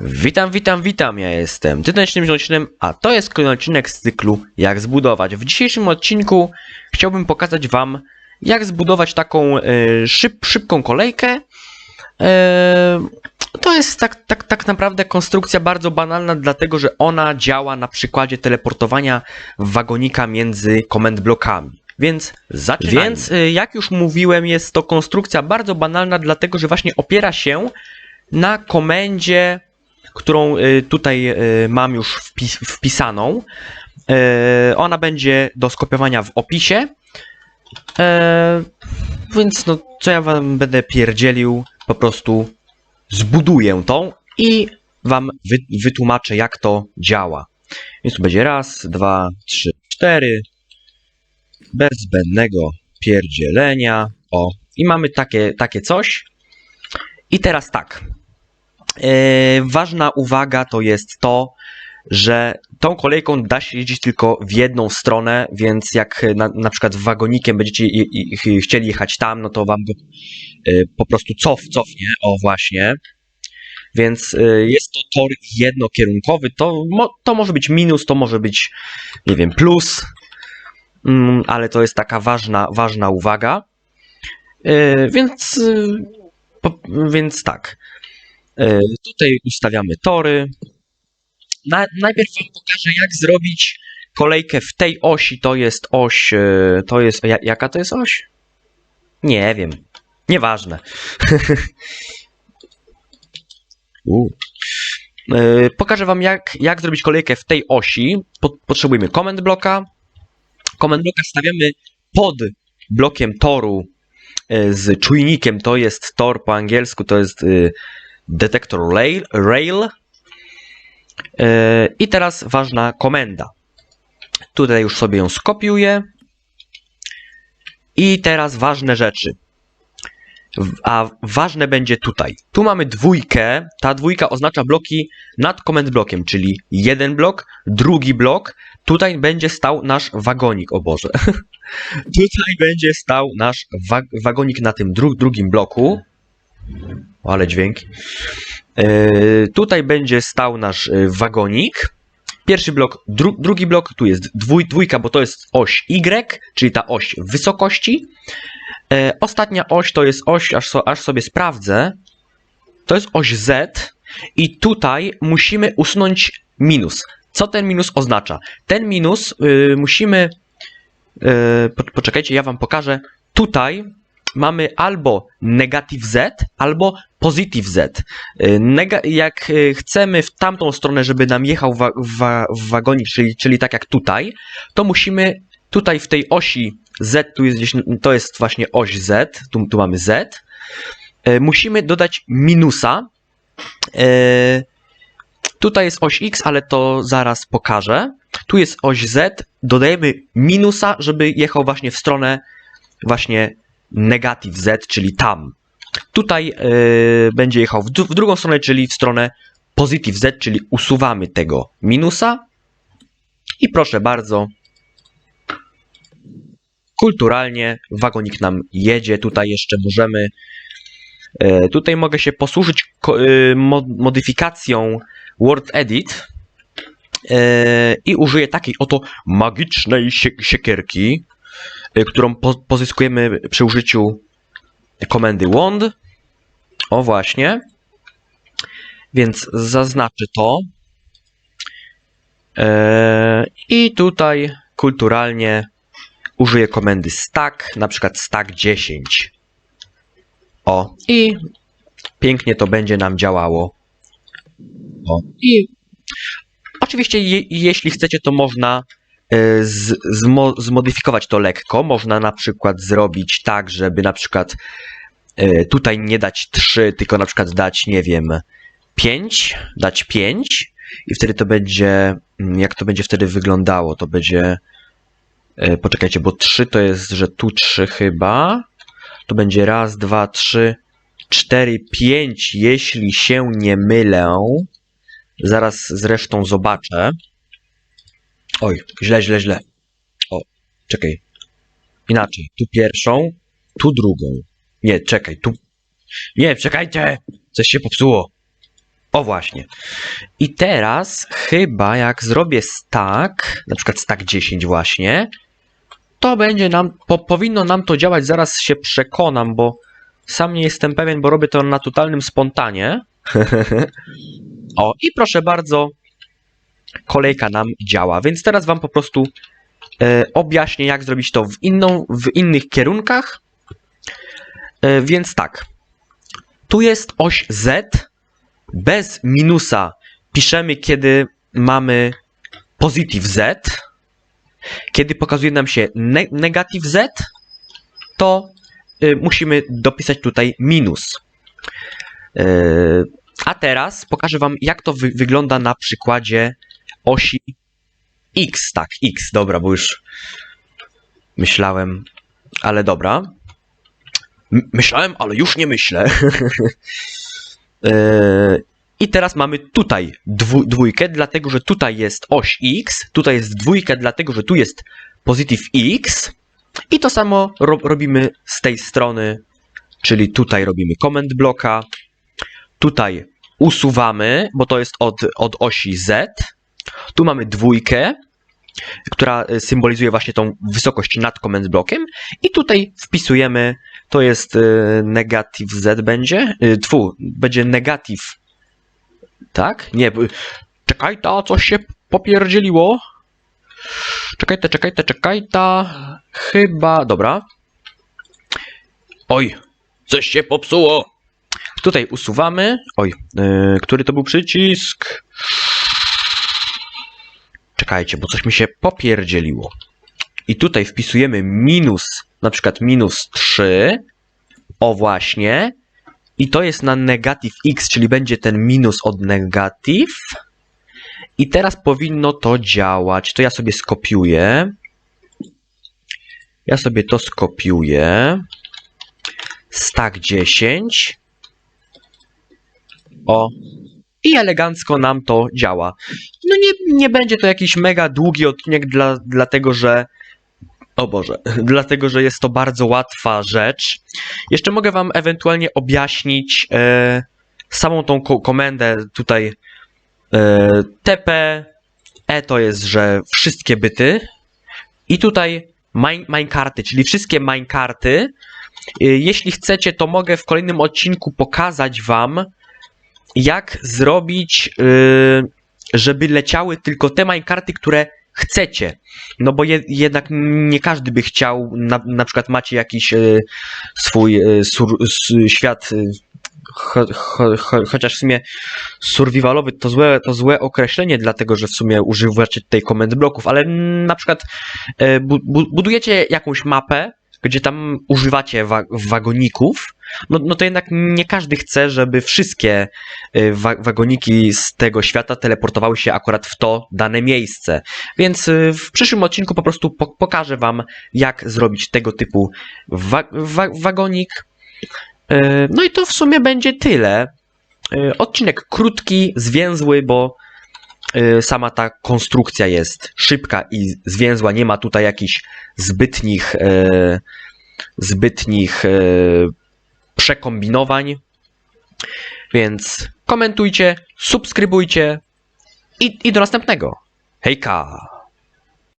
Witam, witam, witam, ja jestem Tytanicznym Zieloncznym, a to jest kolejny odcinek z cyklu Jak zbudować. W dzisiejszym odcinku chciałbym pokazać wam, jak zbudować taką e, szyb, szybką kolejkę. E, to jest tak, tak, tak naprawdę konstrukcja bardzo banalna, dlatego że ona działa na przykładzie teleportowania wagonika między command blokami. Więc. Więc e, jak już mówiłem, jest to konstrukcja bardzo banalna, dlatego że właśnie opiera się na komendzie którą y, tutaj y, mam już wpis wpisaną. Y, Ona będzie do skopiowania w opisie. Więc no, co ja wam będę pierdzielił, po prostu zbuduję tą i wam wy wytłumaczę, jak to działa. Więc tu będzie raz, dwa, trzy, cztery. Bez zbędnego pierdzielenia. O, i mamy takie, takie coś. I teraz tak. E, ważna uwaga to jest to, że tą kolejką da się jeździć tylko w jedną stronę, więc jak na, na przykład wagonikiem będziecie chcieli jechać tam, no to wam e, po prostu cof, cofnie, o właśnie. Więc e, jest to tor jednokierunkowy, to, mo, to może być minus, to może być, nie wiem, plus, mm, ale to jest taka ważna, ważna uwaga. E, Więc, e, po, więc tak. E, Tutaj ustawiamy tory. Na, najpierw Wam pokażę, jak zrobić kolejkę w tej osi. To jest oś. e, To jest. Ja, jaka to jest oś? Nie wiem. Nieważne. U. E, Pokażę Wam, jak, jak zrobić kolejkę w tej osi. Po, potrzebujemy command bloka. Command bloka stawiamy pod blokiem toru z czujnikiem. To jest tor po angielsku, to jest. Detektor rail. rail. E, I teraz ważna komenda. Tutaj już sobie ją skopiuję. I teraz ważne rzeczy. A ważne będzie tutaj. Tu mamy dwójkę. Ta dwójka oznacza bloki nad command blokiem, czyli jeden blok, drugi blok. Tutaj będzie stał nasz wagonik, o Boże. tutaj będzie stał nasz wa wagonik na tym dru drugim bloku. Ale dźwięk. E, tutaj będzie stał nasz e, wagonik. Pierwszy blok, dru, drugi blok, tu jest dwój, dwójka, bo to jest oś Y, czyli ta oś wysokości. E, ostatnia oś to jest oś, aż, so, aż sobie sprawdzę. To jest oś Z i tutaj musimy usunąć minus. Co ten minus oznacza? Ten minus y, musimy. Y, po, poczekajcie, ja wam pokażę. Tutaj mamy albo negative Z, albo positive Z. Y, jak y, chcemy w tamtą stronę, żeby nam jechał wa wa czyli, czyli tak jak tutaj, to musimy tutaj w tej osi Z, tu jest gdzieś, to jest właśnie oś Z, tu, tu mamy Z, y, musimy dodać minusa. Tutaj jest oś X, ale to zaraz pokażę. Tu jest oś Z, dodajemy minusa, żeby jechał właśnie w stronę właśnie negative Z, czyli tam. Tutaj yy, będzie jechał w, w drugą stronę, czyli w stronę positive Z, czyli usuwamy tego minusa. I proszę bardzo, kulturalnie wagonik nam jedzie. Tutaj jeszcze możemy, yy, tutaj mogę się posłużyć mo- modyfikacją Word Edit i użyję takiej oto magicznej sie- siekierki, którą po- pozyskujemy przy użyciu komendy wand. O właśnie. Więc zaznaczę to. E, I tutaj kulturalnie użyję komendy stack, na przykład stack 10. O, i pięknie to będzie nam działało. O, i oczywiście je, jeśli chcecie, to można z, zmo, zmodyfikować to lekko. Można na przykład zrobić tak, żeby na przykład e, tutaj nie dać 3, tylko na przykład dać, nie wiem, 5, dać 5 i wtedy to będzie, mm, jak to będzie wtedy wyglądało? To będzie, e, poczekajcie, bo 3 to jest, że tu 3 chyba, to będzie raz, dwa, trzy, cztery, pięć, jeśli się nie mylę. Zaraz zresztą zobaczę. Oj, źle, źle, źle. O, czekaj. Inaczej. Tu pierwszą, tu drugą. Nie, czekaj, tu. Nie, czekajcie! Coś się popsuło. O właśnie. I teraz chyba jak zrobię stack, na przykład stack 10 właśnie, to będzie nam, po, powinno nam to działać, zaraz się przekonam, bo sam nie jestem pewien, bo robię to na totalnym spontanie. o, i proszę bardzo, kolejka nam działa, więc teraz wam po prostu e, objaśnię, jak zrobić to w, inną, w innych kierunkach. E, więc tak, tu jest oś Z, bez minusa piszemy, kiedy mamy positive Z. Kiedy pokazuje nam się ne negative Z, to y, musimy dopisać tutaj minus. Y, a teraz pokażę Wam, jak to wy wygląda na przykładzie osi X. Tak, X, dobra, bo już myślałem, ale dobra. Myślałem, ale już nie myślę. Yy, I teraz mamy tutaj dwójkę, dlatego że tutaj jest oś x, tutaj jest dwójka, dlatego że tu jest positive x. I to samo ro robimy z tej strony, czyli tutaj robimy comment bloka, tutaj usuwamy, bo to jest od, od osi z. Tu mamy dwójkę, która y, symbolizuje właśnie tą wysokość nad comment blokiem i tutaj wpisujemy, to jest y, negative z będzie, tfu, będzie negative, tak? Nie, czekaj ta, coś się popierdzieliło. Czekaj ta, czekaj ta, czekaj ta, chyba, dobra. Oj, coś się popsuło. Tutaj usuwamy, oj, y, który to był przycisk? Czekajcie, bo coś mi się popierdzieliło. I tutaj wpisujemy minus, na przykład minus 3. O właśnie. I to jest na negatyw x, czyli będzie ten minus od negatyw. I teraz powinno to działać. To ja sobie skopiuję. Ja sobie to skopiuję. Stack 10. O. I elegancko nam to działa. No nie, nie będzie to jakiś mega długi odcinek, dla, dlatego że. O Boże, dlatego że jest to bardzo łatwa rzecz. Jeszcze mogę Wam ewentualnie objaśnić e, samą tą ko komendę tutaj. E, TP E to jest, że wszystkie byty. I tutaj mine, minecarty, czyli wszystkie minecarty. E, jeśli chcecie, to mogę w kolejnym odcinku pokazać Wam, jak zrobić, yy, żeby leciały tylko te minecarty, które chcecie. No bo je, jednak nie każdy by chciał, na, na przykład macie jakiś yy, swój yy, sur, świat, cho, cho, cho, chociaż w sumie survivalowy to złe, to złe określenie, dlatego że w sumie używacie tutaj komend bloków, ale na przykład bu, bu, budujecie jakąś mapę, gdzie tam używacie wa wagoników, no, no to jednak nie każdy chce, żeby wszystkie y, wa wagoniki z tego świata teleportowały się akurat w to dane miejsce. Więc y, w przyszłym odcinku po prostu po pokażę Wam, jak zrobić tego typu wa wa wagonik. Y, No i to w sumie będzie tyle. Odcinek krótki, zwięzły, bo sama ta konstrukcja jest szybka i zwięzła. Nie ma tutaj jakichś zbytnich, y, zbytnich y, przekombinowań. Więc komentujcie, subskrybujcie i, i do następnego. Hejka!